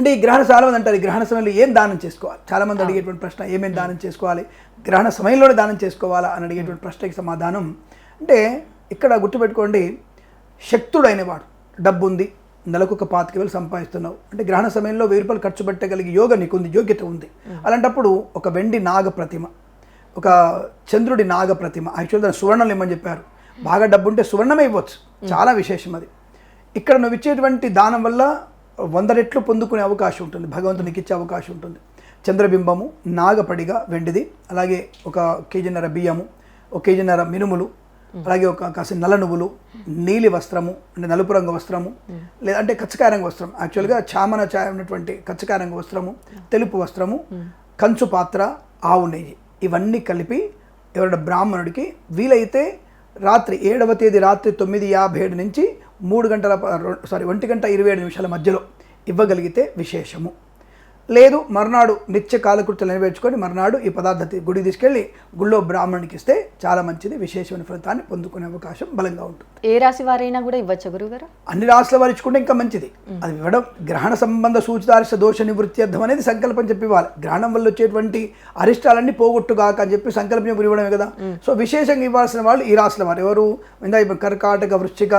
అంటే ఈ గ్రహణ చాలా మంది అంటారు ఈ గ్రహణ సమయంలో ఏం దానం చేసుకోవాలి? చాలా మంది అడిగేటువంటి ప్రశ్న ఏమేమి దానం చేసుకోవాలి? గ్రహణ సమయంలోనే దానం చేసుకోవాలా? అని అడిగేటువంటి ప్రశ్నకి సమాధానం అంటే ఇక్కడ గుర్తుపెట్టుకోండి శక్తుడైన వాడు డబ్బు ఉంది నెలకు ఒక పాతిక వేలు సంపాదిస్తున్నావు. అంటే గ్రహణ సమయంలో వెయ్యి రూపాయలు ఖర్చు పెట్టగలిగే యోగ నీకు ఉంది యోగ్యత ఉంది. అలాంటప్పుడు ఒక వెండి నాగ ప్రతిమ ఒక చంద్రుడి నాగ ప్రతిమ యాక్చువల్ దాని సువర్ణం ఇమ్మని చెప్పారు. బాగా డబ్బు ఉంటే సువర్ణమే ఇవ్వచ్చు. చాలా విశేషం అది. ఇక్కడ నువ్వు ఇచ్చేటువంటి దానం వల్ల వంద రెట్లు పొందుకునే అవకాశం ఉంటుంది భగవంతునికి ఇచ్చే అవకాశం ఉంటుంది. చంద్రబింబము నాగపడిగా వెండిది అలాగే ఒక కేజీన్నర బియ్యము ఒక కేజీన్నర మినుములు అలాగే ఒక కాసిన నల్ల నువ్వులు నీలి వస్త్రము అంటే నలుపు రంగు వస్త్రము లేదంటే కచ్చకాయ రంగు వస్త్రం. యాక్చువల్గా చామన ఛాయ ఉన్నటువంటి కచ్చకాయ రంగు వస్త్రము తెలుపు వస్త్రము కంచు పాత్ర ఆవు నెయ్యి. ఇవన్నీ కలిపి ఎవరైనా బ్రాహ్మణుడికి వీలైతే రాత్రి ఏడవ తేదీ రాత్రి తొమ్మిది యాభై ఏడు నుంచి మూడు గంటల సారీ ఒంటి గంట ఇరవై ఏడు నిమిషాల మధ్యలో ఇవ్వగలిగితే విశేషము. లేదు మర్నాడు నిత్య కాలకృత్యాలు నెరవేర్చుకొని మర్నాడు ఈ పదార్థాన్ని గుడికి తీసుకెళ్ళి గుళ్ళో బ్రాహ్మణునికి ఇస్తే చాలా మంచిది విశేషమైన ఫలితాన్ని పొందుకునే అవకాశం బలంగా ఉంటుంది. ఏ రాశి వారైనా కూడా ఇవ్వచ్చా గురుగారు అన్ని రాశుల వారు ఇచ్చుకుంటే ఇంకా మంచిది. అది ఇవ్వడం గ్రహణ సంబంధ సూచితారిష్ట దోష నివృత్తి అర్థం అనేది సంకల్పం చెప్పి ఇవ్వాలి. గ్రహణం వల్ల వచ్చేటువంటి అరిష్టాలన్నీ పోగొట్టుగాక అని చెప్పి సంకల్పం చెప్పి ఇవ్వడమే కదా. సో విశేషంగా ఇవ్వాల్సిన వాళ్ళు ఈ రాశుల వారు. ఎవరు? ఇప్పుడు కర్కాటక వృశ్చిక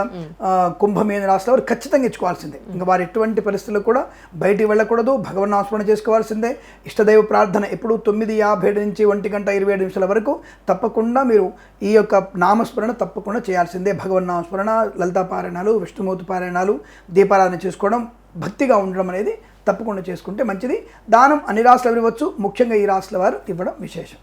కుంభమేన రాశుల వారు ఖచ్చితంగా ఇచ్చుకోవాల్సిందే. ఇంకా వారు ఎటువంటి పరిస్థితుల్లో కూడా బయటికి వెళ్ళకూడదు భగవన్ నామస్మరణ చేసుకోవాల్సిందే. ఇష్టదైవ ప్రార్థన ఎప్పుడు తొమ్మిది యాభై ఏడు నుంచి ఒంటి గంట ఇరవై ఏడు నిమిషాల వరకు తప్పకుండా మీరు ఈ యొక్క నామస్మరణ తప్పకుండా చేయాల్సిందే. భగవన్ నామస్మరణ లలితా పారాయణాలు విష్ణుమూర్తి పారాయణాలు దీపారాధన చేసుకోవడం భక్తిగా ఉండడం అనేది తప్పకుండా చేసుకుంటే మంచిది. దానం అన్ని రాష్ట్రాలు ఇవ్వచ్చు. ముఖ్యంగా ఈ రాష్ట్రాల వారు ఇవ్వడం విశేషం.